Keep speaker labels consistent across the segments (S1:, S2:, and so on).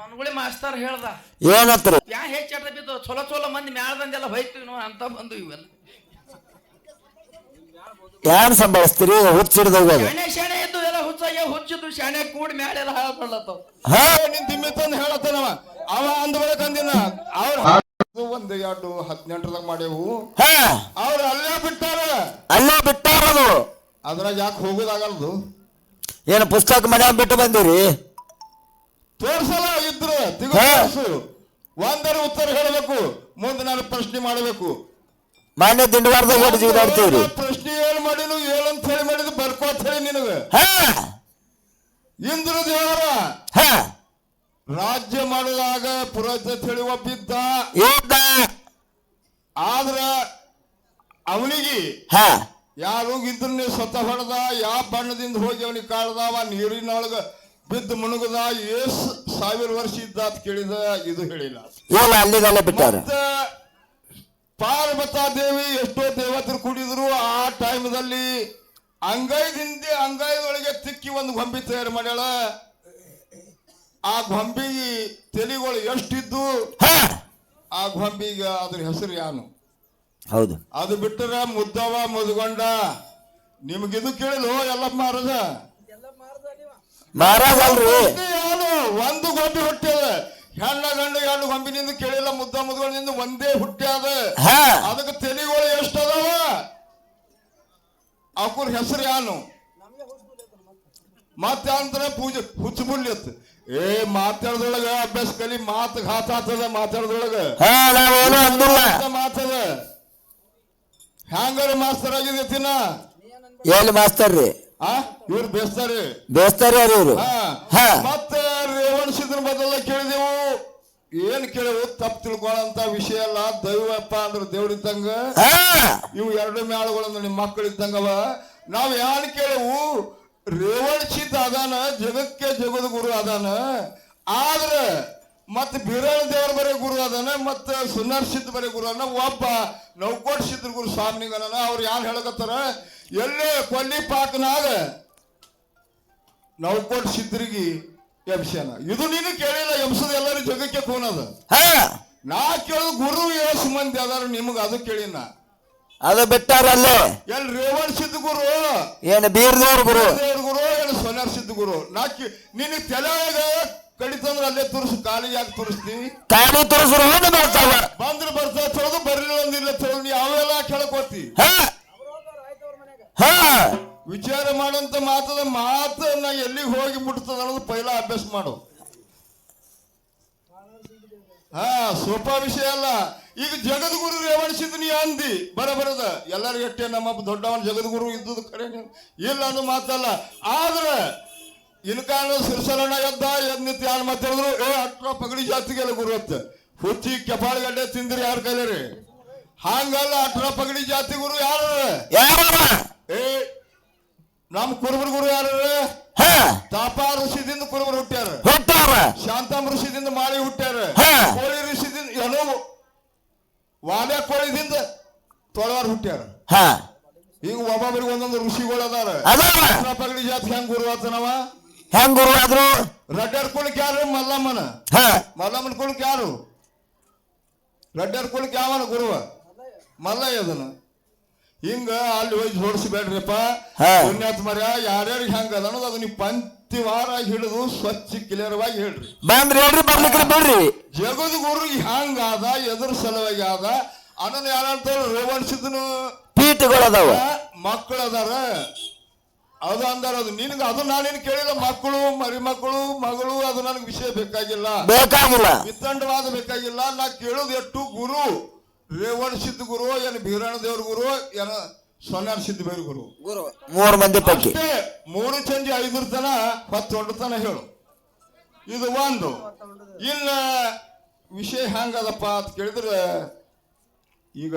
S1: ಮನ್ಗುಳಿ master ಹೇಳ್ದ.
S2: ಏನತ್ರ?
S1: ಯಾ ಹೆಚ್ ಬಿದ್ದು ಚೊಲೋ ಚೊಲೋ ಮಂದಿ ಮ್ಯಾಳ್ದಂದೆಲ್ಲ ಹೋಯ್ತು ನಾವು ಅಂತ ಬಂದು ಇವೆಲ್ಲ.
S2: ಯಾರು ಸಂಭಾಳಿಸ್ತೀರಿ? ಹುಚ್ಚಿಡ್ದಾಗ
S1: ಶಾಣೆ ಶಾಣೆ ಇದ್ದು ಎಲ್ಲ ಹುಚ್ಚಾಗ ಹುಚ್ಚಿದ್ದು ಶಾಣೆ ಕೂಡಿ ಮ್ಯಾಳೆಲ್ಲ ಹಾಳ್ಕೊಳ್ಳತ್ತವ
S2: ಹಾ?
S3: ನಿನ್ ತಿಮ್ಮಿ ತಂದು ಹೇಳತ್ತನವ ಅವ ಅಂದ ಬಳಿಕ ಅಂದಿನ ಅವ್ರ ಒಂದು ಎರಡು ಹದಿನೆಂಟರದಾಗ ಮಾಡೇವು
S2: ಹಾ?
S3: ಅವ್ರು ಅಲ್ಲೇ ಬಿಟ್ಟಾರ.
S2: ಅಲ್ಲೇ ಬಿಟ್ಟಾರದು.
S3: ಅದ್ರಾಗ ಯಾಕೆ ಹೋಗುದಾಗಲ್ದು?
S2: ಏನು ಪುಸ್ತಕ ಮನ್ಯಾಗ ಬಿಟ್ಟು ಬಂದಿರಿ?
S3: ತೋರ್ಸಲ್ಲ ಇದ್ರು ತೋರ್ಸು. ಒಂದರ ಉತ್ತರ ಹೇಳಬೇಕು ಮುಂದೆ ನಾನು ಪ್ರಶ್ನೆ ಮಾಡಬೇಕು.
S2: ಮಾನ್ಯ ದಿಂಡವಾರದಾಗ ಹಿಡಿದು ಜಿಗಿದಾಡ್ತೀವ್ರಿ
S3: ಪ್ರಶ್ನೆ ಏನ್ ಮಾಡಿನು ಏನಂತ ಹೇಳಿ ಮಾಡಿದ್ದು ಬರ್ಕೋತ ಹೇಳಿ ನಿನಗೆ.
S2: ಹಾ.
S3: ಇಂದ್ರ ದೇವರ.
S2: ಹಾ.
S3: ರಾಜ್ಯ ಮಾಡುವಾಗ ಪುರೋಹಿತ ತಿಳಿ ಹೇಳಿ ಒಬ್ಬಿದ್ದ
S2: ಇದ್ದ.
S3: ಆದ್ರ ಅವನಿಗೆ
S2: ಹಾ.
S3: ಯಾರು ಇದ್ರನ್ನೇ ಸ್ವತಃ ಹೊಡೆದ ಯಾವ ಬಣ್ಣದಿಂದ ಹೋಗಿ ಅವನಿಗೆ ಕಾಳ್ದವ ನೀರಿನೊಳಗ ಬಿದ್ದು ಮುಣುಗದ ಏಸ್ ಸಾವಿರ ವರ್ಷ ಇದ್ದ ಅಂತ ಕೇಳಿದ ಇದು ಹೇಳಿಲ್ಲ.
S2: ಅಲ್ಲಿಗಲ್ಲೇ ಬಿಟ್ಟಾರ?
S3: ಮತ್ತ ಪಾರ್ವತಾ ದೇವಿ ಎಷ್ಟೋ ದೇವತರು ಕೂಡಿದ್ರು ಆ ಟೈಮ್ದಲ್ಲಿ ಅಂಗೈದಿಂದ ಅಂಗೈದೊಳಗೆ ತಿಕ್ಕಿ ಒಂದು ಗೊಂಬಿ ತಯಾರು ಮಾಡ್ಯಾಳ. ಆ ಗೊಂಬಿ ತೆಲಿಗಳು ಎಷ್ಟಿದ್ದು?
S2: ಹಾ!
S3: ಆ ಗೊಂಬಿಗೆ ಅದ್ರ ಹೆಸರು ಯಾನು?
S2: ಹೌದು.
S3: ಅದು ಬಿಟ್ಟರೆ ಮುದ್ದವ ಮುದ್ಗೊಂಡ ನಿಮಗಿದು ಕೇಳಿದ್ವು ಎಲ್ಲ ಮಹಾರಾಜ?
S2: ಮಹಾರಾಜ್ ಅಲ್ರಿ
S3: ಒಂದು ಗೊಂಬಿ ಹುಟ್ಟಿದ ಹೆಣ್ಣ ಗಂಡು ಎರಡು ಗೊಂಬಿನಿಂದ ಕೇಳಿಲ್ಲ ಮುದ್ದ ಮುದ್ಗೊಂಡಿಂದ ಒಂದೇ ಹುಟ್ಟ್ಯಾದ
S2: ಹಾ.
S3: ಅದಕ್ಕೆ ಎಷ್ಟು ಎಷ್ಟದಾವ? ಅವಕುರ್ ಹೆಸರು ಯಾನು? ಮತ್ತೆ ಅಂದ್ರೆ ಪೂಜೆ ಹುಚ್ಚು ಬುಳ್ಳಿತ್ ಏ ಮಾತಾಡ್ದೊಳಗ ಅಭ್ಯಾಸ ಕಲಿ ಮಾತು ಘಾತ ಆತದ ಮಾತಾಡದೊಳಗ. ಮಾತದ. ಹ್ಯಾಂಗಾರ ಮಾಸ್ತರ್ ಆಗಿದೆ ತಿನ್ನ?
S2: ಎಲ್ಲಿ ಮಾಸ್ತರ್ ರೀ
S3: ಇವ್ರು ಬೇಸ್ತಾರೆ
S2: ಬೇಸ್ತಾರ ಇವ್ರು?
S3: ಹಾ.
S2: ಮತ್ತೆ
S3: ಮತ್ತ ರೇವಣಸಿದ್ರ ಬದಲ ಕೇಳಿದೆವು. ಏನ್ ಕೇಳಿವು ತಪ್ಪು ತಿಳ್ಕೊಳ್ಳಂತ ವಿಷಯ ಅಲ್ಲ. ದೈವಪ್ಪ ಅಂದ್ರೆ ದೇವ್ರಿದ್ದಂಗ ಇವು ಎರಡು ಮ್ಯಾಳುಗಳಂದ್ರೆ ನಿಮ್ಮ ಮಕ್ಕಳು ಇದ್ದಂಗವ. ನಾವ್ ಯಾರು ಕೇಳವು? ರೇವಣಸಿದ್ದ ಅದಾನ ಜಗಕ್ಕೆ ಜಗದ ಗುರು ಅದಾನ. ಆದ್ರ ಮತ್ ಬಿರಳ ದೇವರ ಬರೇ ಗುರು ಅದನ ಮತ್ತ ಸುನರ್ ಸಿದ್ಧ ಬರೇ ಗುರು ಅನ್ನ ಒಬ್ಬ ನೌಕೋಟ್ ಸಿದ್ಧ ಗುರು ಸ್ವಾಮಿಗನ ಅವ್ರು ಯಾರು ಹೇಳಕತ್ತಾರ? ಎಲ್ಲಿ ಕೊಲ್ಲಿ ಪಾಕನಾಗ ನೌಕೋಟ್ ಸಿದ್ಧರಿಗೆ ಯಂಶನ ಇದು ನೀನು ಕೇಳಿಲ್ಲ ಯಂಸದ ಎಲ್ಲರೂ ಜಗಕ್ಕೆ ಕೂನದ
S2: ಹಾ.
S3: ನಾ ಕೇಳಿದ ಗುರು ಎಷ್ಟು ಮಂದಿ ಅದಾರ ನಿಮಗ ಅದು ಕೇಳಿನ
S2: ಅದು ಬಿಟ್ಟಾರ ಅಲ್ಲೇ
S3: ಎಲ್ ರೇವಣ್ ಸಿದ್ಧ ಗುರು?
S2: ಏನು ಬೀರ್ದೇವ್ರ ಗುರು?
S3: ದೇವ್ರ ಗುರು ಏನು ಸೊನ್ಯಾರ್ ಸಿದ್ಧ ಗುರು? ನಾ ನಿನ್ನ ತಲೆಯಾಗ ಕಡಿತಂದ್ರ ಅಲ್ಲೇ ತುರ್ಸು ಕಾಲಿಗೆ ಯಾಕೆ ತುರಿಸ್ತೀವಿ
S2: ಕಾಲಿ ತೋರಿಸ್ರು ಹೊಂದು ಬರ್ತಾವ
S3: ಬಂದ್ರೆ ಬರ್ತಾ ತೊಳೆದು ಬರ್ಲಿಲ್ಲ ಅಂದಿಲ್ಲ ತೊಳೆದು ನೀ ಅವೆಲ್ಲ ಕೇಳಕೋತಿ.
S2: ಹಾ. ಹಾ.
S3: ವಿಚಾರ ಮಾಡಂತ ಮಾತದ ಮಾತು ನಾ ಎಲ್ಲಿಗೆ ಹೋಗಿ ಮುಟ್ತದ ಅನ್ನೋದು ಪೈಲ ಅಭ್ಯಾಸ ಮಾಡು. ಹಾ ಸೋಪ ವಿಷಯ ಅಲ್ಲ. ಈಗ ಜಗದ್ಗುರು ರೇವಣಿಸಿದ್ ನೀ ಅಂದಿ ಬರ ಬರದ. ಎಲ್ಲರೂ ಎಟ್ಟೆ ನಮ್ಮ ದೊಡ್ಡವನ್ ಜಗದ್ಗುರು ಇದ್ದದ ಕಡೆ ಇಲ್ಲ ಅನ್ನೋ ಮಾತಲ್ಲ. ಆದ್ರೆ ಇನ್ಕಾನ ಸಿರ್ಸಲನ ಎದ್ದ ಎದ್ ಯಾರು ಮಾತಾಡಿದ್ರು ಏ ಅಟ್ರ ಪಗಡಿ ಜಾತಿಗೆಲ್ಲ ಗುರು ಅಂತ. ಹುಚ್ಚಿ ಕೆಪಾಳಗಡ್ಡೆ ತಿಂದ್ರಿ ಯಾರು ಕೈಲರಿ? ಹಂಗಲ್ಲ ಅಟ್ರ ಪಗಡಿ ಜಾತಿ ಗುರು ಯಾರು? ಏ ನಮ್ಮ ಕುರುಬರ ಗುರು ಯಾರು?
S2: ಹಾ?
S3: ತಾಪ ಋಷಿದಿಂದ ಕುರುಬರು ಹುಟ್ಟ್ಯಾರ.
S2: ಹುಟ್ಟಾರ
S3: ಶಾಂತಮ್ ಋಷಿದಿಂದ ಮಾಳಿ ಹುಟ್ಟ್ಯಾರ.
S2: ಹಾ.
S3: ಕೋಳಿ ಋಷಿದಿಂದ ಏನೋ ವಾದ ಕೋಳಿದಿಂದ ತೊಳವಾರ ಹುಟ್ಟ್ಯಾರ.
S2: ಹಾ.
S3: ಈಗ ಒಬ್ಬೊಬ್ಬರಿಗೆ ಒಂದೊಂದು ಋಷಿಗಳು ಅದಾರ ಪಗಡಿ ಜಾತಿ ಹೆಂಗ್ ಗುರು ಆತನವ?
S2: ಹೆಂಗ್ ಗುರು ಆದ್ರು?
S3: ರಡ್ಡರ್ ಕುಲಕ್ ಯಾರು? ಮಲ್ಲಮ್ಮನ.
S2: ಹಾ.
S3: ಮಲ್ಲಮ್ಮನ ಕುಲಕ್ ಯಾರು? ರಡ್ಡರ್ ಕುಲಕ್ ಯಾವನ ಗುರು? ಮಲ್ಲಯ್ಯ ಅದನ್ನ ಹಿಂಗ ಅಲ್ಲಿ ಹೋಗಿ ಜೋಡಿಸ್ಬೇಡ್ರಿಪ್ಪ.
S2: ಹಾ.
S3: ಪುಣ್ಯಾತ್ ಮರ್ಯ ಯಾರ್ಯಾರಿಗೆ ಹೆಂಗ ಅದ ಅನ್ನೋದು ಅದನ್ನ ಪಂಕ್ತಿವಾರ ಹಿಡಿದು ಸ್ವಚ್ಛ ಕ್ಲಿಯರ್ವಾಗಿ ಹೇಳ್ರಿ.
S2: ಬಂದ್ರಿ ಹೇಳ್ರಿ ಬರ್ಲಿಕ್ಕೆ ಬಿಡ್ರಿ.
S3: ಜಗದ ಗುರು ಹ್ಯಾಂಗ ಅದ ಎದುರು ಸಲುವಾಗಿ ಆದ ಅನ್ನೋದು ಯಾರಂತ ರೇವಣಿಸಿದನು.
S2: ಪೀಠಗಳು ಅದಾವ.
S3: ಮಕ್ಕಳು ಅದಾರ. ಅದು ಅಂದಾರ ಅದು. ನಿನಗೆ ಅದು ನಾನೇನು ಕೇಳಿಲ್ಲ. ಮಕ್ಕಳು ಮರಿ ಮಕ್ಕಳು ಮಗಳು ಅದು ನನಗೆ ವಿಷಯ ಬೇಕಾಗಿಲ್ಲ.
S2: ಬೇಕಾಗಿಲ್ಲ.
S3: ವಿತಂಡವಾದ ಬೇಕಾಗಿಲ್ಲ. ನಾ ಕೇಳೋದು ಎಷ್ಟು ಗುರು. ರೇವಣ ಸಿದ್ಧ ಗುರು ಏನ್ ಬೀರಣ ದೇವ್ರ ಗುರು ಏನ ಸೊನ್ನಾರ ಸಿದ್ಧ ಬೇರೆ ಗುರು.
S2: ಗುರು. ಮೂರು ಮಂದಿ ಪೈಕಿ.
S3: ಮೂರು ಚಂಜಿ ಐದು ತನ ಹತ್ತು ತನ ಹೇಳು. ಇದು ಒಂದು. ಇಲ್ಲ ವಿಷಯ ಹೆಂಗದಪ್ಪ ಅಂತ ಕೇಳಿದ್ರೆ ಈಗ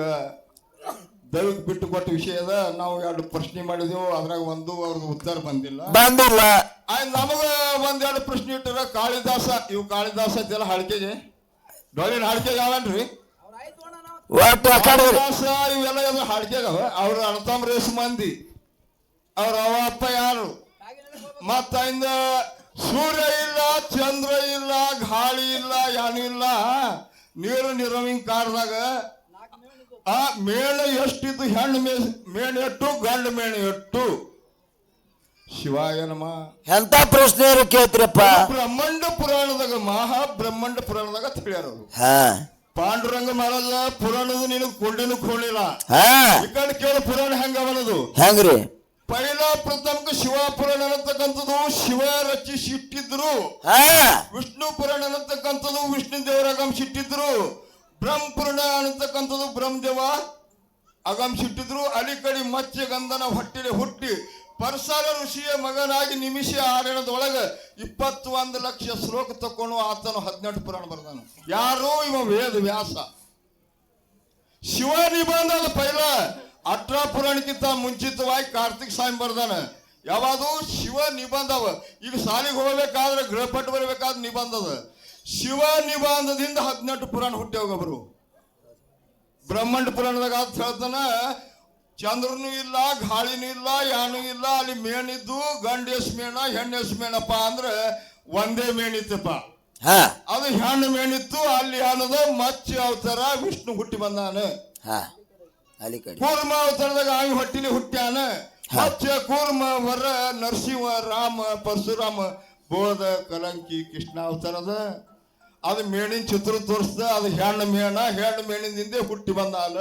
S3: ದೈವಕ್ಕೆ ಬಿಟ್ಟು ಕೊಟ್ಟ ವಿಷಯದ ಅದ ನಾವು ಎರಡು ಪ್ರಶ್ನೆ ಮಾಡಿದೆವು ಅದ್ರಾಗ ಒಂದು ಅವ್ರದ್ದು ಉತ್ತರ ಬಂದಿಲ್ಲ.
S2: ಬಂದಿಲ್ಲ.
S3: ಆಯ್ತು ನಮಗ ಒಂದೆರಡು ಪ್ರಶ್ನೆ ಇಟ್ಟರ ಕಾಳಿದಾಸ ಇವು ಕಾಳಿದಾಸ ಇದೆಲ್ಲ ಹಾಡಿಕೆಗೆ? ಡೊಳ್ಳಿನ ಹಾಡಿಕೆಗೆ ಯಾವನ್ರಿ
S2: ಒಟ್ಟು ಆ ಕಡೆ
S3: ಕಾಳಿದಾಸ ಇವೆಲ್ಲ ಎಲ್ಲ ಹಾಡಿಕೆಗ ಅವ್ರ ಅಣತಮ್ ರೇಸ್ ಮಂದಿ. ಅವ್ರ ಅವ ಅಪ್ಪ ಯಾರು? ಮತ್ತ ಇಂದ ಸೂರ್ಯ ಇಲ್ಲ ಚಂದ್ರ ಇಲ್ಲ ಗಾಳಿ ಇಲ್ಲ ಯಾನಿಲ್ಲ ಇಲ್ಲ. ನೀರು ನಿರವಿಂಗ್ ಕಾರ್ದಾಗ ಆ ಮೇಣ ಎಷ್ಟಿದ್ದು ಹೆಣ್ಣು ಮೇ ಮೇಣ ಎಟ್ಟು ಗಂಡು ಮೇಣ ಎಟ್ಟು ಶಿವಾಯ ನಮ.
S2: ಎಂತ ಪ್ರಶ್ನೆ ಕೇಳ್ತಿರಪ್ಪ?
S3: ಬ್ರಹ್ಮಂಡ ಪುರಾಣದಾಗ ಮಹಾ ಬ್ರಹ್ಮಂಡ ಪುರಾಣದಾಗ ತಿಳಿಯಾರ ಪಾಂಡುರಂಗ ಮಹಾರಾಜ ಪುರಾಣದ ನೀನು ಕೊಂಡಿನೂ ಕೊಂಡಿಲ್ಲ.
S2: ಹಾ.
S3: ಈ ಕಡೆ ಕೇಳ ಪುರಾಣ ಹೆಂಗ ಅವನದು?
S2: ಹೆಂಗ್ರಿ?
S3: ಪೈಲ ಪ್ರಥಮಕ ಶಿವ ಪುರಾಣ ಅನ್ನತಕ್ಕಂಥದ್ದು ಶಿವ ರಚಿಸಿಟ್ಟಿದ್ರು.
S2: ಹಾ.
S3: ವಿಷ್ಣು ಪುರಾಣ ಅನ್ನತಕ್ಕಂಥದ್ದು ವಿಷ್ಣು ದೇವರ ಆಗಮಿಸಿಟ್ಟಿದ್ರು ಬ್ರಹ್ಮ ಪುರಾಣ ಅನ್ನತಕ್ಕಂಥದ್ದು ಬ್ರಹ್ಮದೇವ ಆಗಮಿಸಿಟ್ಟಿದ್ರು ಅಲಿಕಡಿ ಮಚ್ಚೆ ಗಂಧನ ಹೊಟ್ಟೆಲಿ ಹುಟ್ಟಿ ಪರಸಾರ ಋಷಿಯ ಮಗನಾಗಿ ನಿಮಿಷ ಆಡಣದೊಳಗ ಇಪ್ಪತ್ತು ಒಂದು ಲಕ್ಷ ಶ್ಲೋಕ ತಕೊಂಡು ಆತನು ಹದಿನೆಂಟು ಪುರಾಣ ಬರ್ದಾನು. ಯಾರು ಇವ ವೇದ ವ್ಯಾಸ. ಶಿವ ನಿಬಂಧ ಅದು ಪೈಲ ಅಟ್ರ ಪುರಾಣಕ್ಕಿಂತ ಮುಂಚಿತವಾಗಿ ಕಾರ್ತಿಕ್ ಸ್ವಾಮಿ ಬರ್ದಾನ. ಯಾವುದು ಶಿವ ನಿಬಂಧವ. ಈಗ ಸಾಲಿಗೆ ಹೋಗ್ಬೇಕಾದ್ರೆ ಗೃಹಪಟ್ಟು ಬರಬೇಕಾದ್ರೆ ನಿಬಂಧದ. ಶಿವ ನಿಬಂಧದಿಂದ ಹದಿನೆಂಟು ಪುರಾಣ ಹುಟ್ಟಿ ಹೋಗಬರು. ಬ್ರಹ್ಮಾಂಡ ಪುರಾಣದಾಗ ಅಂತ ಹೇಳ್ತಾನ ಚಂದ್ರನು ಇಲ್ಲ ಗಾಳಿನೂ ಇಲ್ಲ ಯಾನು ಇಲ್ಲ ಅಲ್ಲಿ ಮೇಣಿದ್ದು ಗಂಡೆಸ್ ಮೇಣ ಹೆಣ್ಣೆಸ್ ಮೇಣಪ್ಪ ಅಂದ್ರೆ ಒಂದೇ ಮೇಣಿತ್ತಪ್ಪ
S2: ಹಾ.
S3: ಅದು ಹೆಣ್ಣು ಮೇಣಿತ್ತು ಅಲ್ಲಿ ಅನ್ನೋದು ಮಚ್ಚಿ ಅವತಾರ ವಿಷ್ಣು ಹುಟ್ಟಿ ಬಂದಾನ. ಕೂರ್ಮ ಅವತಾರದಾಗ ಆಯು ಹೊಟ್ಟಿಲಿ ಹುಟ್ಟ್ಯಾನ. ಹಚ್ಚ ಕೂರ್ಮ ವರ ನರಸಿಂಹ ರಾಮ ಪರಶುರಾಮ ಬೋಧ ಕಲಂಕಿ ಕೃಷ್ಣ ಅವತಾರದ ಅದು ಮೇಣಿನ ಚಿತ್ರ ತೋರಿಸ್ದ, ಅದು ಹೆಣ್ಣು ಮೇಣ, ಹೆಣ್ಣು ಮೇಣಿನಿಂದ ಹುಟ್ಟಿ ಬಂದಾಲ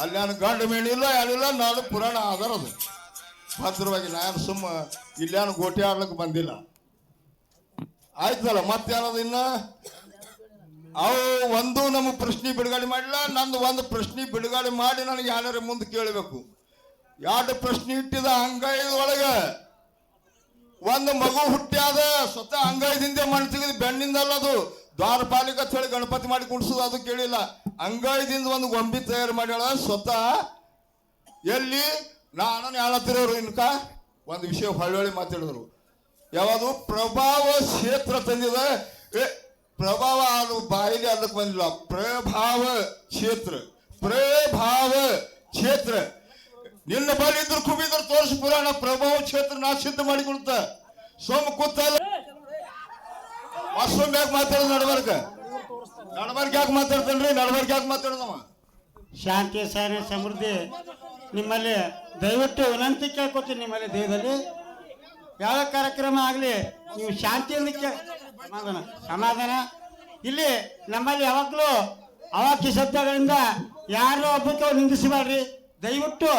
S3: ಅಲ್ಲಿ ನಾನು ಗಂಡು ಮೇಣಿ ಇಲ್ಲ ಯಾರಿಲ್ಲ ನಾನು ಪುರಾಣ ಆಧಾರ ಅದು. ಭದ್ರವಾಗಿ, ನಾನು ಸುಮ್ಮ ಇಲ್ಲೇನು ಗೋಟಿ ಆಡ್ಲಿಕ್ಕೆ ಬಂದಿಲ್ಲ. ಆಯ್ತಲ್ಲ ಮತ್ತೇನದು ಇನ್ನ? ಅವು ಒಂದು ನಮ್ಮ ಪ್ರಶ್ನೆ ಬಿಡುಗಡೆ ಮಾಡಿಲ್ಲ, ನಂದು ಒಂದು ಪ್ರಶ್ನೆ ಬಿಡುಗಡೆ ಮಾಡಿ ನನಗೆ ಯಾರ ಮುಂದೆ ಕೇಳಬೇಕು. ಎರಡು ಪ್ರಶ್ನೆ ಇಟ್ಟಿದ ಅಂಗೈದೊಳಗ ಒಂದು ಮಗು ಹುಟ್ಟ್ಯಾದ ಸ್ವತಃ ಅಂಗಾಯದಿಂದ ಮಣ್ಣು ತೆಗೆದು ಬೆನ್ನಿಂದಲ್ಲ ಅದು. ದ್ವಾರಪಾಲಿಕ ಅಂತ ಹೇಳಿ ಗಣಪತಿ ಮಾಡಿ ಕುಣಿಸೋದು, ಅದು ಕೇಳಿಲ್ಲ. ಅಂಗೈದಿಂದ ಒಂದು ಗೊಂಬಿ ತಯಾರು ಮಾಡ್ಯಾಳ ಸ್ವತಃ ಎಲ್ಲಿ? ನಾನು ಹೇಳತ್ತಿರೋರು ಇನ್ಕ? ಒಂದು ವಿಷಯ ಹೊಳ್ಳಿ ಮಾತಾಡಿದ್ರು. ಯಾವುದು? ಪ್ರಭಾವ ಕ್ಷೇತ್ರ ತಂದಿದೆ. ಏ, ಪ್ರಭಾವ ಅದು ಬಾಯಿಲಿ ಅದಕ್ಕೆ ಬಂದಿಲ್ಲ. ಪ್ರಭಾವ ಕ್ಷೇತ್ರ. ಪ್ರಭಾವ ಕ್ಷೇತ್ರ. ನಿನ್ನ ಬಳಿ ಇದ್ರು ಕುಬಿದ್ರು ತೋರಿಸಿ ಪುರಾಣ, ಪ್ರಭಾವ ಕ್ಷೇತ್ರ ನಾ ಸಿದ್ಧ ಮಾಡಿ ಕೊಡ್ತ ಸೋಮ ಕೂತಲ್ಲ. ಅಷ್ಟೊಂದು ಯಾಕೆ ಮಾತಾಡೋದು ನಡಬರ್ಕ ನಡಬರ್ಕ ಯಾಕೆ ಮಾತಾಡ್ತಾನ್ರಿ ನಡಬರ್ಕ ಯಾಕೆ ಮಾತಾಡೋದವ
S4: ಶಾಂತಿ, ಸಹನೆ, ಸಮೃದ್ಧಿ. ನಿಮ್ಮಲ್ಲಿ ದಯವಿಟ್ಟು ವಿನಂತಿ ಕೇಳ್ಕೊತೀನಿ ನಿಮ್ಮಲ್ಲಿ ದೇಹದಲ್ಲಿ. ಯಾವ ಕಾರ್ಯಕ್ರಮ ಆಗಲಿ, ನೀವು ಶಾಂತಿಯಿಂದ ಕೇ ಸಮಾಧಾನ ಸಮಾಧಾನ. ಇಲ್ಲಿ ನಮ್ಮಲ್ಲಿ ಯಾವಾಗಲೂ ಅವಾಕ್ಯ ಶಬ್ದಗಳಿಂದ ಯಾರೋ ಒಬ್ಬಕ್ಕೆ ನಿಂದಿಸಬಾರ್ರಿ ದಯವಿಟ್ಟು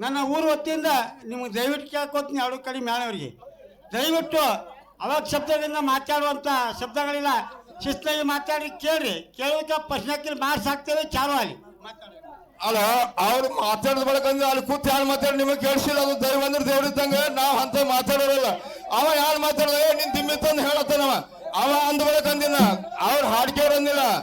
S4: ನನ್ನ ಊರು ವತಿಯಿಂದ ನಿಮಗೆ ದಯವಿಟ್ಟು ಕೇಳ್ಕೊತೀನಿ ಎರಡು ಕಡೆ ಮೇಳವರಿಗೆ. ದಯವಿಟ್ಟು ಅವಾಗ ಶಬ್ದದಿಂದ ಮಾತಾಡುವಂಥ ಶಬ್ದಗಳಿಲ್ಲ. ಶಿಸ್ತಾಗಿ ಮಾತಾಡಿ ಕೇಳ್ರಿ. ಕೇಳೋಕೆ ಪ್ರಶ್ನೆಕ್ಕೆ ಮಾರ್ಕ್ಸ್ ಹಾಕ್ತೇವೆ, ಚಾಲು ಆಗಲಿ.
S3: ಅಲ್ಲ, ಅವ್ರು ಮಾತಾಡಿದ ಬಳಿಕ ಅಲ್ಲಿ ಕೂತ್ ಯಾರು ಮಾತಾಡಿ ನಿಮಗೆ ಕೇಳಿಸಿಲ್ಲ, ಅದು ದೈವ ಅಂದ್ರೆ ದೇವ್ರ ಇದ್ದಂಗೆ ನಾವು ಅಂತ ಮಾತಾಡೋರಲ್ಲ. ಅವ ಯಾರು ಮಾತಾಡೋದು? ನಿನ್ ದಿಮ್ಮಿ ಅಂತ ಹೇಳತ್ತಾನವ ಅವ. ಅಂದ ಅಂದಿನ. ಅವ್ರು ಹಾಡ್ಕೆವ್ರು ಅಂದಿಲ್ಲ. ಆ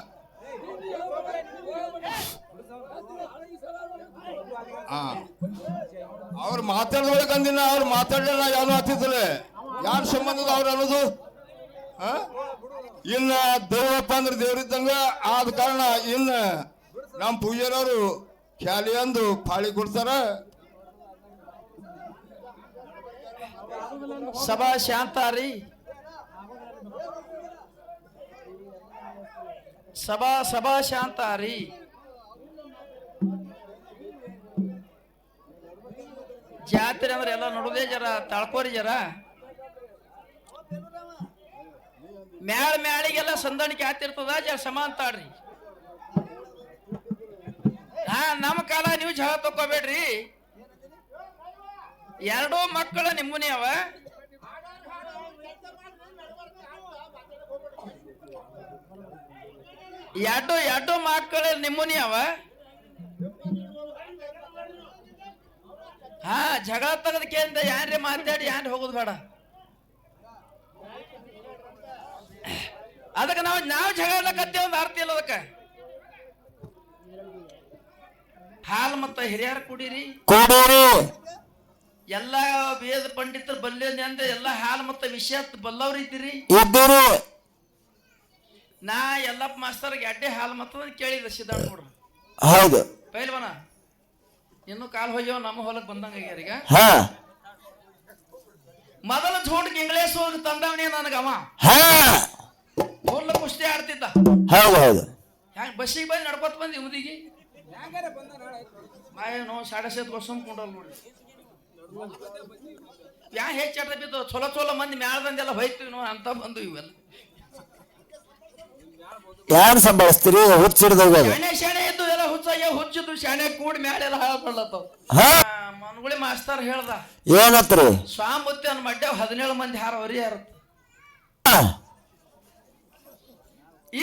S3: ಅವ್ರು ಮಾತಾಡಿದ ಬಳಿಕ ಅಂದಿನ ಅವ್ರು ಮಾತಾಡಲಿಲ್ಲ ಯಾರು ಹತ್ತಿದ್ರೆ ಯಾರ ಸಂಬಂಧದ ಅವ್ರು ಅನ್ನೋದು? ಇನ್ನ ದೇವಪ್ಪ ಅಂದ್ರೆ ದೇವರಿದ್ದಂಗ ಆದ ಕಾರಣ ಇನ್ನ ನಮ್ಮ ಪೂಜಾರವರು ಖ್ಯಾಲಿ ಅಂದು ಪಾಳಿ ಕೊಡ್ತಾರ.
S1: ಸಭಾ ಶಾಂತ ರೀ. ಸಭಾ ಸಭಾ ಶಾಂತ ಜಾತ್ರೆ ಅಂದ್ರೆ ಎಲ್ಲ ನೋಡುದೇ ಜರ ತಾಳ್ಕೋರಿ ಜರ. ಮ್ಯಾಳ ಮ್ಯಾಳಿಗೆಲ್ಲ ಸಂದಣಿಕೆ ಆತಿರ್ತದ ಜರ ಸಮಾನ ತಾಳ್ರಿ. ಹಾ ನಮ್ಮ ಕಾಲ ನೀವು ಜಳ ತಕೋಬೇಡ್ರಿ ಎರಡೂ ಮಕ್ಕಳ ನಿಮ್ಮನೆ ಅವ. ಎರಡು ಎರಡು ಮಕ್ಕಳ ನಿಮ್ಮನೆ ಅವ. ಹಾ ಜಗಳ ತೆಗೆದಕ್ಕಿಂತ ಯಾನ್ರಿ ಮಾತಾಡಿ ಯಾನ್ ಹೋಗುದು ಬೇಡ. ಅದಕ್ಕೆ ನಾವು ನಾವು ಜಗಳಕತ್ತೇವೆ ಒಂದು ಅರ್ಥ ಇಲ್ಲ ಅದಕ್ಕೆ. ಹಾಲು ಮತ್ತ ಹಿರಿಯರ ಕುಡೀರಿ.
S2: ಕೊಡೋರಿ.
S1: ಎಲ್ಲ ವೇದ ಪಂಡಿತರು ಬಲ್ಲ ಅಂದ್ರೆ ಎಲ್ಲ ಹಾಲು ಮತ್ತು ವಿಷಯ ಬಲ್ಲವ್ರು ಇದ್ದೀರಿ. ನಾ ಎಲ್ಲಪ್ಪ ಮಾಸ್ತರ್ಗೆ ಅಡ್ಡೆ ಹಾಲು ಮತ್ತ ಕೇಳಿದ ಸಿದ್ಧಾರ್ಥ ನೋಡ್ರಿ
S2: ಹೌದು.
S1: ಪೈಲ್ವನ? ಇನ್ನು ಕಾಲ್ ಹೋಗ್ಯವ ನಮ್ಮ ಹೊಲಕ್ಕೆ ಬಂದಂಗ ಈಗ.
S2: ಹಾ.
S1: ಮೊದಲ ಝೋಟ್ ಹೋಗಿ ತಂದವನೇ ಅವ.
S2: ಹಾ.
S1: ಹುಲ್ಲು ಕುಸ್ತಿ ಆಡ್ತಿದ್ದ.
S2: ಹೌದು ಹೌದು.
S1: ಹ್ಯಾಂಗ ಬಸ್ಸಿಗೆ ಬಂದು ನಡ್ಕೊತ ಬಂದಿ ಮುದಿಗಿ ಮಾಯೇನು ಸಾಡೆ ಸೇತ್ ವರ್ಷ ಕೊಂಡಲ್ ನೋಡಿ ಯಾ ಹೆಚ್ಚು ಚಟ ಬಿದ್ದು ಚಲೋ ಚೊಲೋ ಮಂದಿ ಮ್ಯಾಳ್ದಂದೆಲ್ಲ ಹೋಯ್ತೀವಿ ನೋ ಅಂತ ಬಂದು ಇವೆಲ್ಲ.
S2: ಯಾರು ಸಂಭಾಳಿಸ್ತೀರಿ? ಹುಚ್ಚಿಡ್ದಾಗ
S1: ಶಾಣೆ ಎಲ್ಲ ಶಾಣೆ ಕೂಡಿ ಮ್ಯಾಲೆಲ್ಲ ಹಾಳ್ಕೊಳ್ಳತ್ತವ
S2: ಹಾ?
S1: ಮನ್ಗುಳಿ ಮಾಸ್ತರ್ ಹೇಳ್ದ
S2: ಏನತ್ರಿ?
S1: ಸ್ವಾಮುತ್ತಿ ಅನ್ ಮಡ್ಡ ಹದಿನೇಳು ಮಂದಿ ಹಾರ ಹೊರಿ
S2: ಯಾರು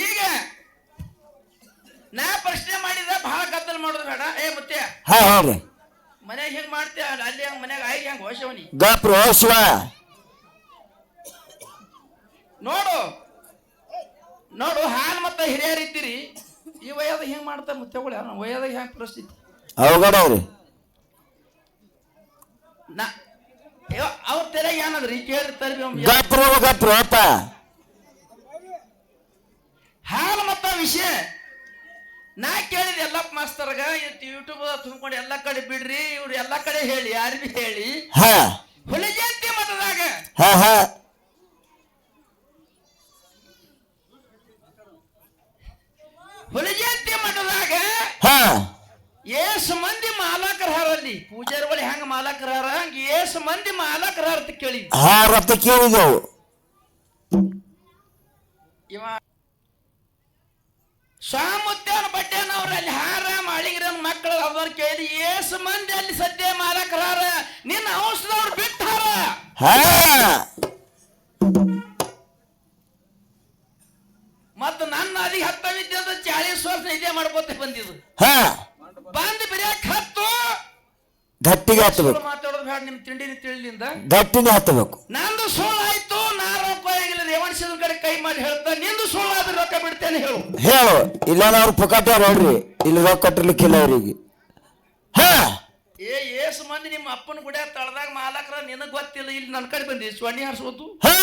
S1: ಈಗ ನಾ ಪ್ರಶ್ನೆ ಮಾಡಿದ ಬಹಳ ಗದ್ದಲ ಮಾಡೋದು ಬೇಡ. ಏ ಮತ್ತೆ
S2: ಹಾ ಹೇಳ್ರಿ.
S1: ಮನ್ಯಾಗ ಹೆಂಗ್ ಮಾಡ್ತೀಯ? ಅಲ್ಲಿ ಹೆಂಗ್ ಮನ್ಯಾಗ ಆಗಿ ಹೆಂಗ್ ಹೋಶವನಿ
S2: ಗಪ್ರ ಶಿವ
S1: ನೋಡು. ನೋಡು ಹಾಲು ಮತ್ತ ಹಿರಿಯರು ಇದ್ದೀರಿ. ಈ ವಯದಾಗ ಹೆಂಗ್ ಮಾಡ್ತಾರೆ ಮುತ್ತೆಗಳು ಯಾರು ವಯದಾಗ ಹೆಂಗ್ ಪರಿಸ್ಥಿತಿ?
S2: ಅವಗಡ ರೀ
S1: ನಾ ಅಯ್ಯೋ ಅವ್ರ ತೆರೆಗೆ ಏನದ್ರಿ ಕೇಳಿರ್ತಾರೆ ಬಿ ಒಮ್ಮೆ.
S2: ಗಪ್ರಿ ಗಪ್ರಿ ಅಪ್ಪ.
S1: ಹಾಲು ಮತ್ತ ವಿಷಯ. ನಾ ಕೇಳಿದ ಎಲ್ಲಪ್ಪ ಮಾಸ್ತರ್ಗ ಯೂಟ್ಯೂಬ್ ತುಂಬಿಕೊಂಡು ಎಲ್ಲ ಕಡೆ ಬಿಡ್ರಿ ಇವ್ರು ಎಲ್ಲ ಕಡೆ ಹೇಳಿ ಯಾರು ಬಿ ಹೇಳಿ.
S2: ಹಾ.
S1: ಹಾ ಮಠದಾಗ
S2: ಹಾ ಹಾ
S1: ಹುಲಿಜಂತಿ ಮಠದಾಗ
S2: ಹಾ
S1: ಏಸು ಮಂದಿ ಮಾಲಕರ ಪೂಜಾರ ಬಳಿ ಹೆಂಗ ಮಾಲಕರ ಹಾರ ಹಂಗ ಏಸು ಮಂದಿ ಮಾಲಕರ ಅರ್ಥ ಅಂತ ಕೇಳಿ
S2: ಹಾ ಕೇಳಿದ ಕೇಳಿದೆವು.
S1: ಇವ ಸಾಮುತ್ಯನ ಬಡ್ಡೆನ ಅವ್ರಲ್ಲಿ ಹಾರ ಮಾಳಿಗಿರನ್ ಮಕ್ಕಳು ಅವ್ರ ಕೇಳಿ ಏಸ್ ಮಂದಿ ಅಲ್ಲಿ ಸದ್ಯ ಮಾಲಕರಾರ? ನಿನ್ನ ಔಷಧವ್ರು ಬಿಟ್ಟಾರ?
S2: ಹಾ.
S1: ಮತ್ತ ನನ್ನ ಅದಿಗೆ ಹತ್ತವಿದ್ದೆ ಚಾಳಿ ಚಾಳೀಸ್ ವರ್ಷ ಇದೇ ಮಾಡ್ಕೋತ ಬಂದಿದ್ದು
S2: ಹಾ
S1: ಬಂದ್ ಬಿರಿಯಾಕ್ ಹತ್ತು
S2: ಗಟ್ಟಿಗೆ ಹತ್ತಬೇಕು.
S1: ಮಾತಾಡೋದು ಬೇಡ ನಿಮ್ ತಿಂಡಿನ ತಿಳಿಲಿಂದ
S2: ಗಟ್ಟಿಗೆ ಹತ್ತಬೇಕು.
S1: ನಂದು ಸುಳ್ಳು ಆಯ್ತು ನಾ ರೊಕ್ಕ ಆಗಿಲ್ಲ ರೇವಣಸಿದ ಕಡೆ ಕೈ ಮಾಡಿ ಹೇಳ್ತಾ ನಿಂದು ಸುಳ್ಳು ಆದ್ರೆ ರೊಕ್ಕ ಬಿಡ್ತೇನೆ ಹೇಳು.
S2: ಹೇಳು ಇಲ್ಲ ಅವ್ರು ಪುಕಾಟ್ಯಾರ ನೋಡ್ರಿ ಇಲ್ಲಿ ರೊಕ್ಕ ಕಟ್ಟಲಿಕ್ಕಿಲ್ಲ ಅವ್ರಿಗೆ. ಹಾ.
S1: ಏ ಏಸು ಮಂದಿ ನಿಮ್ಮ ಅಪ್ಪನ ಗುಡಿಯ ತಳದಾಗ ಮಾಲಕರ ನಿನಗ್ ಗೊತ್ತಿಲ್ಲ ಇಲ್ಲಿ ನನ್ನ ಕಡೆ ಬಂದಿ ಸ್ವರ್ಣಿ ಹಾರಿಸೋದು
S2: ಹಾ.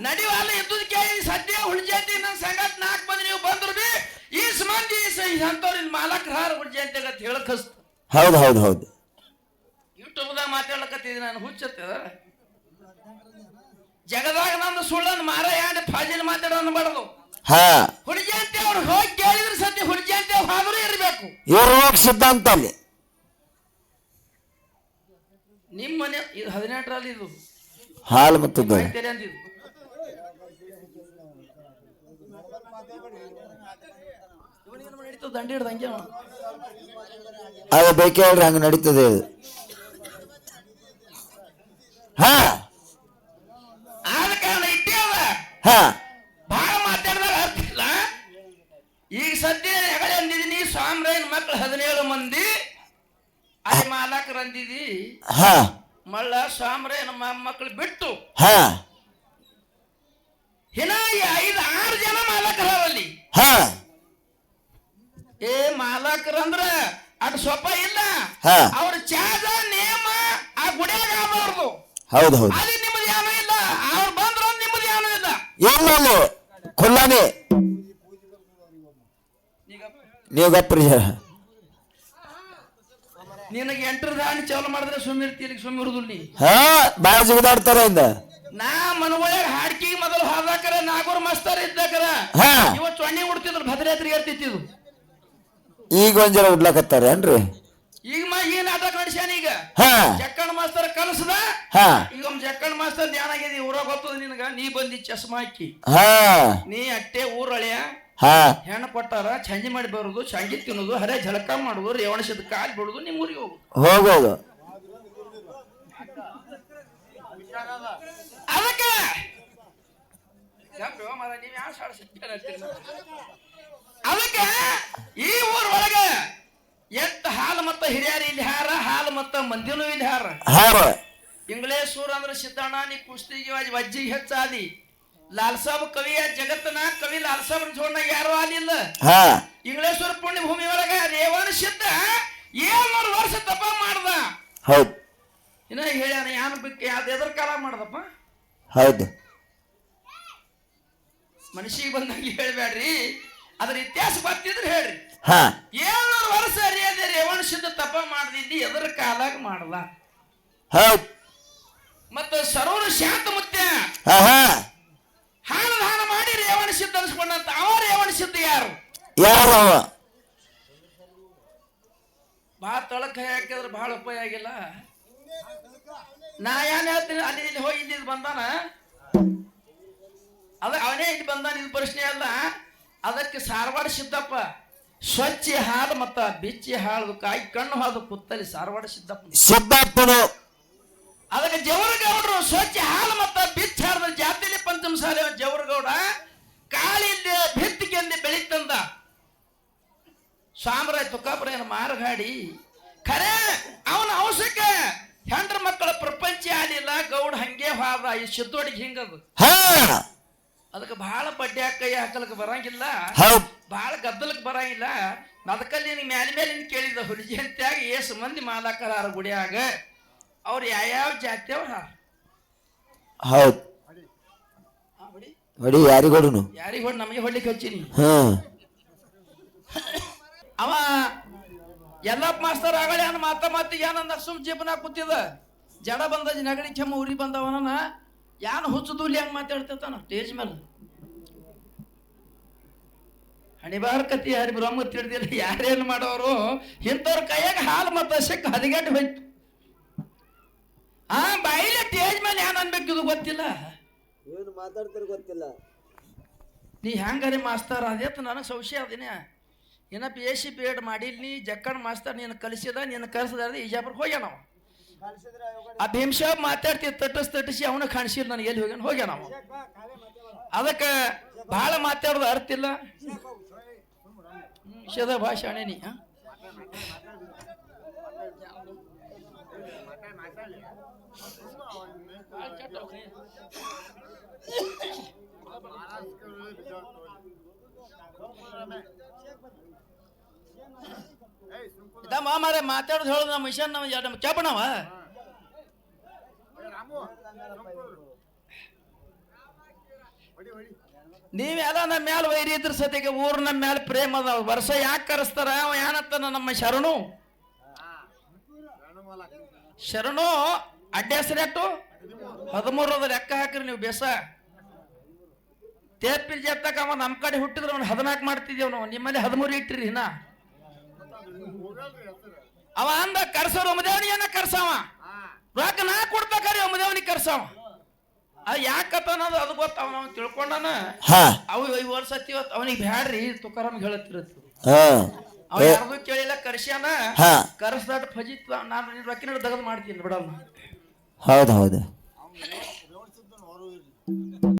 S1: ನಡಿವಾಲ ಎದ್ದು ಕೇಳಿ ಸದ್ಯ ಜಾತಿ ನನ್ನ ಸಂಗಾತ್ ನಾಲ್ಕು ಮಂದಿ ನೀವು ಬಂದ್ರು ಬಿ ಈ ಮಂದಿ ಅಂತವ್ರು ಇಲ್ಲಿ ಮಾಲಕರ ಹಾರ ಹುಳ್ಜಂತಿ ಅಂತ ಹೇಳಕ್ ಹಸ್ತ.
S2: ಹೌದು ಹೌದು ಹೌದು.
S1: ಯೂಟ್ಯೂಬ್ದಾಗ ಮಾತಾಡ್ಲಕತ್ತಿದ್ದೀನಿ ನಾನು ಹುಚ್ಚತ್ತದ ಜಗದಾಗ ನಂದು ಸುಳ್ಳನ್ನು ಮಾರ ಯಾಡ್ ಫಾಜಿಲ್ ಮಾತಾಡೋದು ಮಾಡದು.
S2: ಹಾ.
S1: ಹುಡುಜಂತಿ ಅವ್ರು ಹೋಗಿ ಕೇಳಿದ್ರೆ ಸತಿ ಹುಡುಜಂತಿ ಅವ್ರು ಆದರೂ ಇರಬೇಕು.
S2: ಇವ್ರು ಹೋಗಿ ಸಿದ್ಧಾಂತ ಅಲ್ಲಿ
S1: ನಿಮ್ಮ ಮನೆ ಇದು ಹದಿನೆಂಟರಲ್ಲಿ ಇದು.
S2: ಹಾಲು
S1: ಮತ್ತು ಅಂದಿದ್ದು ನಡೀತದೆ ದಂಡಿ ಹಿಡ್ದು ಹಂಗೆ.
S2: ಅದು ಬೇಕೇ ಹೇಳ್ರಿ ಹಂಗೆ ನಡೀತದೆ ಇದು. ಹಾ.
S1: ಆದ ಕಾರಣ ಇಟ್ಟೇ ಅದ
S2: ಹಾ.
S1: ಬಹಳ ಮಾತಾಡಿದಾಗ ಅರ್ಥ ಇಲ್ಲ ಈಗ ಸದ್ಯ ಹೆಗಡೆ ಅಂದಿದ್ದೀನಿ ಸ್ವಾಮ್ರೈನ್ ಮಕ್ಳು ಹದಿನೇಳು ಮಂದಿ ಅಲ್ಲಿ ಮಾಲಕರು ಅಂದಿದಿ.
S2: ಹಾ.
S1: ಮಳ್ಳ ಸ್ವಾಮ್ರೈನ್ ಮಕ್ಕಳು ಬಿಟ್ಟು.
S2: ಹಾ.
S1: ಇನ್ನ ಈ ಐದು ಆರು ಜನ ಮಾಲಕರಲ್ಲಿ
S2: ಹಾ.
S1: ಏ ಮಾಲಕರಂದ್ರ ಅದ್ ಸ್ವಪ್ಪ ಇಲ್ಲ.
S2: ಹಾ.
S1: ಅವ್ರ ಚಾದ ನೇಮ ಆ ಗುಡಿಯಾಗ ಅವ್ರದು
S2: ಹೌದು ಹೌದು.
S1: ಅಲ್ಲಿ ನಿಮ್ಮದು ಏನೂ ಇಲ್ಲ. ಅವ್ರು ಬಂದ್ರ ನಿಮ್ಮದು ಏನೂ ಇಲ್ಲ.
S2: ಎಲ್ಲಲ್ಲಿ ಖುಲ್ಲಾನೆ ನೀವು ಗಪ್ರಿ
S1: ನಿನಗೆ ಎಂಟರ ದಾಣಿ ಚಾಲು ಮಾಡಿದ್ರೆ ಸುಮ್ಮಿರ್ತಿ ಇಲ್ಲಿ ಸುಮ್ಮಿರುದಿಲ್ಲ ನೀ.
S2: ಹಾ ಬಾಳ ಜಿಗಿದಾಡ್ತಾರ ಇಂದ.
S1: ನಾ ಮನಗೊಳಗ ಹಾಡ್ಕಿ ಮೊದಲು ಹಾದಾಕರ ನಾಗೂರ್ ಮಸ್ತರ್ ಇದ್ದಾಕರ.
S2: ಹಾ.
S1: ಇವ ಚೊಣ್ಣಿ ಉಡ್ತಿದ್ರು ಭದ್ರಾತ್ರಿ ಏರ್ತಿತ್ತಿದ್ರು
S2: ಈಗ ಒಂದ್ ಜನ ಉಡ್ಲಾಕತ್ತಾರ ಏನ್ರಿ?
S1: ಈಗ ಮ ಏನ್ ನಾಟಕ ನಡೆಸ್ಯಾನ ಈಗ?
S2: ಹಾ.
S1: ಜಕ್ಕಣ್ಣ ಮಾಸ್ತರ್ ಕಲಸದ?
S2: ಹಾ.
S1: ಈಗ ಒಮ್ಮೆ ಜಕ್ಕಣ್ಣ ಮಾಸ್ತರ್ ಧ್ಯಾನ ಆಗಿದೆ ಊರಾಗ ಗೊತ್ತದ ನಿನಗ? ನೀ ಬಂದಿ ಚಸ್ಮಾ ಹಾಕಿ.
S2: ಹಾ.
S1: ನೀ ಅಟ್ಟೆ ಊರಳೆಯ
S2: ಹಾ.
S1: ಹೆಣ್ಣು ಕೊಟ್ಟಾರ ಚಂಜಿ ಮಾಡಿ ಬರೋದು ಸಂಗಿ ತಿನ್ನುದು ಹರೇ ಜಲಕ ಮಾಡೋದು ರೇವಣಸದ ಕಾಲ್ ಬಿಡೋದು ನಿಮ್ಮ ಊರಿಗೆ ಹೋಗುದು.
S2: ಹೋಗೋದು
S1: ಅದಕ್ಕೆ? ನೀವ್ ಯಾವ್ ಸಾಡ್ ಸಿಗ್ತೀರ? ಅದಕ್ಕೆ ಈ ಊರ್ ಒಳಗೆ ಎಂತ ಹಾಲು ಮತ್ತ ಹಿರಿಯರು ಇಲ್ಲಿ ಹಾರ ಹಾಲು ಮತ್ತ ಮಂದಿನೂ ಇಲ್ಲಿ ಹಾರ.
S2: ಹಾರ.
S1: ಇಂಗ್ಲೇಶ್ವರ ಅಂದ್ರೆ ಸಿದ್ದಣ್ಣ ನೀ ಕುಸ್ತಿಗೆ ವಜ್ಜಿ ವಜ್ಜಿಗೆ ಹೆಚ್ಚಾದಿ. ಲಾಲ್ ಸಾಬ್ ಕವಿಯ ಜಗತ್ತನ ಕವಿ ಲಾಲ್ ಸಾಬ್ ಜೋಡ್ನಾಗ ಯಾರು ಆಲಿಲ್ಲ
S2: ಹಾ.
S1: ಇಂಗ್ಲೇಶ್ವರ ಪುಣ್ಯ ಭೂಮಿ ಒಳಗ ರೇವಣ ಸಿದ್ಧ ಏಳ್ನೂರು ವರ್ಷ ತಪ ಮಾಡ್ದ.
S2: ಹೌದು.
S1: ಇನ್ನ ಹೇಳ್ಯಾನ ಯಾನ ಬಿಟ್ಟು ಯಾವ್ದು ಎದ್ರ ಕಾಲ ಮಾಡ್ದಪ್ಪ?
S2: ಹೌದು.
S1: ಮನುಷ್ಯಗೆ ಬಂದಂಗೆ ಹೇಳ್ಬೇಡ್ರಿ ಅದ್ರ ಇತಿಹಾಸ ಗೊತ್ತಿದ್ರೆ ಹೇಳ್ರಿ.
S2: ಹಾ.
S1: ಏಳ್ನೂರು ವರ್ಷ ಅರಿಯದೆ ರೇವಣ ಸಿದ್ಧ ತಪ ಮಾಡದಿದ್ದು ಎದರ ಕಾಲಾಗ ಮಾಡಲ್ಲ
S2: ಹೌದ್.
S1: ಮತ್ತ ಸರೋರು ಶಾಂತ ಮುತ್ಯ
S2: ಹಾ ಹಾ.
S1: ಹಾಲು ದಾನ ಮಾಡಿ ರೇವಣ ಸಿದ್ಧ ಅನ್ಸ್ಕೊಂಡಂತ ಅವ ರೇವಣ ಸಿದ್ಧ ಯಾರು?
S2: ಯಾರು ಅವ?
S1: ಭಾಳ ತಳಕ ಹಾಕಿದ್ರೆ ಬಹಳ ಉಪಯೋಗ ಆಗಿಲ್ಲ. ನಾ ಏನ್ ಹೇಳ್ತೀನಿ ಅಲ್ಲಿ ಇಲ್ಲಿ ಹೋಗಿ ಇಲ್ಲಿ ಬಂದಾನ? ಅದ ಅವನೇ ಇಲ್ಲಿ ಬಂದಾನ ಇದು ಪ್ರಶ್ನೆ ಅಲ್ಲ. ಅದಕ್ಕೆ ಸಾರವಾಡ ಸಿದ್ದಪ್ಪ ಸ್ವಚ್ಛ ಹಾಲು ಮತ್ತ ಬಿಚ್ಚಿ ಹಾಳದು ಕಾಯಿ ಕಣ್ಣು ಹಾದು ಕುತ್ತಲಿ ಸಾರವಾಡ ಸಿದ್ದಪ್ಪ.
S2: ಸಿದ್ದಪ್ಪನು.
S1: ಅದಕ್ಕೆ ಜವರಗೌಡರು ಸ್ವಚ್ಛ ಹಾಲು ಮತ್ತ ಬಿಚ್ಚಿ ಹಾರದ ಜಾತಿಲಿ ಪಂಚಮ ಸಾಲಿ ಜವರಗೌಡ ಕಾಳಿಂದ ಭಿತ್ತಿಗೆಂದು ಬೆಳಿತಂದ ಸಾಮ್ರಾಜ್ ತುಕಾಪುರ ಮಾರ್ಗಾಡಿ ಖರೆ ಅವನ ಅವಶ್ಯಕ ಹೆಂಡ್ರ ಮಕ್ಕಳ ಪ್ರಪಂಚ ಆಲಿಲ್ಲ ಗೌಡ ಹಂಗೆ ಹೋದ ಈ ಸಿದ್ದೋಡಿಗೆ ಹಿಂಗದು. ಅದಕ್ಕೆ ಬಹಳ ಬಡ್ಡೆ ಕೈ ಹಾಕಲಕ್ಕೆ ಬರಂಗಿಲ್ಲ.
S2: ಹೌದ್.
S1: ಬಹಳ ಗದ್ದಲಕ್ಕೆ ಬರಂಗಿಲ್ಲ. ಅದಕ್ಕಲ್ಲಿ ನಿನ್ ಮೇಲೆ ಮೇಲೆ ನಿನ್ ಕೇಳಿದ ಹುಡುಗಿ ಅಂತ್ಯಾಗ ಏಸು ಮಂದಿ ಮಾಲಾಕರಾರ ಗುಡಿಯಾಗ ಅವ್ರು ಯಾವ್ಯಾವ ಜಾತಿಯವ್ರ
S2: ಹೌದು. ಹೊಡಿ ಯಾರಿಗೊಡುನು
S1: ಯಾರಿಗೆ ಹೊಡ್ ನಮಗೆ ಹೊಡ್ಲಿಕ್ಕೆ ಹಚ್ಚಿನಿ
S2: ಹಾ.
S1: ಅವ ಎಲ್ಲ ಮಾಸ್ತರ್ ಆಗಲಿ ಅನ್ನ ಮಾತ ಮಾತಿಗೆ ಏನಂದ ಸುಮ್ ಜೀವನ ಕೂತಿದ. ಜಡ ಬಂದ ನಗಡಿ ಕೆಮ್ಮ ಉರಿ ಬಂದವನ ಯಾನು ಹುಚ್ಚದೂಲಿ ಹೆಂಗ್ ಮಾತಾಡ್ತಿರ್ತಾನ ಸ್ಟೇಜ್ ಮೇಲೆ. ಹಣಿಬಾರ್ ಕತಿ ಹರಿ ಬ್ರಹ್ಮ ತಿಳಿದಿಲ್ಲ ಯಾರೇನು ಮಾಡೋರು? ಇಂಥವ್ರ ಕೈಯಾಗ ಹಾಲು ಮತ್ತು ಸಿಕ್ಕ ಹದಿಗೆಟ್ಟು ಹೋಯ್ತು. ಆ ಬಾಯಿಲೆ ಸ್ಟೇಜ್ ಮೇಲೆ ಏನು ಅನ್ಬೇಕಿದು ಗೊತ್ತಿಲ್ಲ?
S2: ಏನು ಮಾತಾಡ್ತಾರೆ ಗೊತ್ತಿಲ್ಲ.
S1: ನೀ ಹೆಂಗಾರೆ ಮಾಸ್ತರ್? ಅದೇತ ನನಗೆ ಸಂಶಯ ಅದೇನೆ. ಏನ P S C P Ed ಮಾಡಿಲ್ಲ ನೀ ಜಕ್ಕಣ್ ಮಾಸ್ತರ್ ನೀನು ಕಲಿಸಿದ ನೀನು ಕಲಿಸಿದ ಈಜಾಪುರ ಹೋಗ್ಯಾನ ಅವ. ಆ ಭೀಮಶಾಬ್ ಮಾತಾಡ್ತಿ ತಟಸ್ ತಟ್ಟಿಸಿ ಅವನ ಕಾಣಿಸಿಲ್ಲ ನನಗೆ ಎಲ್ಲಿ ಹೋಗ್ಯಾನ ಹೋಗ್ಯಾನ ನಾವು ಅದಕ್ಕೆ ಭಾಳ ಮಾತಾಡೋದು ಅರ್ಥ ಇಲ್ಲ ಶದ ಭಾಷಾಣೆ ನೀ ಮಾತಾಡೋದು ಹೇಳೋದು ನಮ್ಮ ಮಿಷನ್ ನಮ್ಮ ಎರಡು ಕೆಬ್ಬಣವ ನೀವೆಲ್ಲ ನಮ್ಮ ಮ್ಯಾಲ ವೈರಿ ಇದ್ರ ಸತಿಗೆ ಊರ್ ನಮ್ಮ ಮ್ಯಾಲ ಪ್ರೇಮ ಅದ. ವರ್ಷ ಯಾಕೆ ಕರೆಸ್ತಾರ? ಅವ ಏನತ್ತಾನ ನಮ್ಮ ಶರಣು? ಶರಣು, ಅಡ್ಡ ಹೆಸರೆಟ್ಟು ಹದಿಮೂರು ಅದ ಲೆಕ್ಕ ಹಾಕ್ರಿ ನೀವು ಬೇಸ. ತೇಪಿಲ್ ಜತ್ತಕ ಅವ ನಮ್ಮ ಕಡೆ ಹುಟ್ಟಿದ್ರೆ ಅವ್ನು ಹದಿನಾಲ್ಕು ಮಾಡ್ತಿದ್ದೇವ್ ನಿಮ್ಮಲ್ಲಿ ಹದಿಮೂರು ಇಟ್ಟಿರಿ ಇನ್ನ. ಅವ ಅಂದ, ಕರ್ಸೋರು ಒಮ್ಮದೇವನಿಗೇನ ಕರ್ಸವ ರೊಕ್ಕ ನಾ ಕೊಡ್ಬೇಕಾರೆ ಒಮ್ಮದೇವನಿಗೆ ಕರ್ಸವ? ಆ ಯಾಕತ್ತ ಅನ್ನೋದು ಅದು ಗೊತ್ತ ಅವನ ಅವ್ನು ತಿಳ್ಕೊಂಡನ. ಅವು ಈ ವರ್ಷ ಇವತ್ತು ಅವನಿಗೆ ಬ್ಯಾಡ್ರಿ ತುಕಾರಾಮ್ ಹೇಳತ್ತಿರತ್ತು ಅವ ಯಾರ್ದು ಕೇಳಿಲ್ಲ ಕರ್ಸ್ಯಾನ.
S2: ಹಾ.
S1: ಕರ್ಸ್ದಾಟ ಫಜಿತ್ ನಾನು ನಿನ್ನ ರೊಕ್ಕಿನ ತೆಗೆದು ಮಾಡ್ತೀನಿ ಬಿಡಲ್ಲ
S2: ಹೌದು ಹೌದು.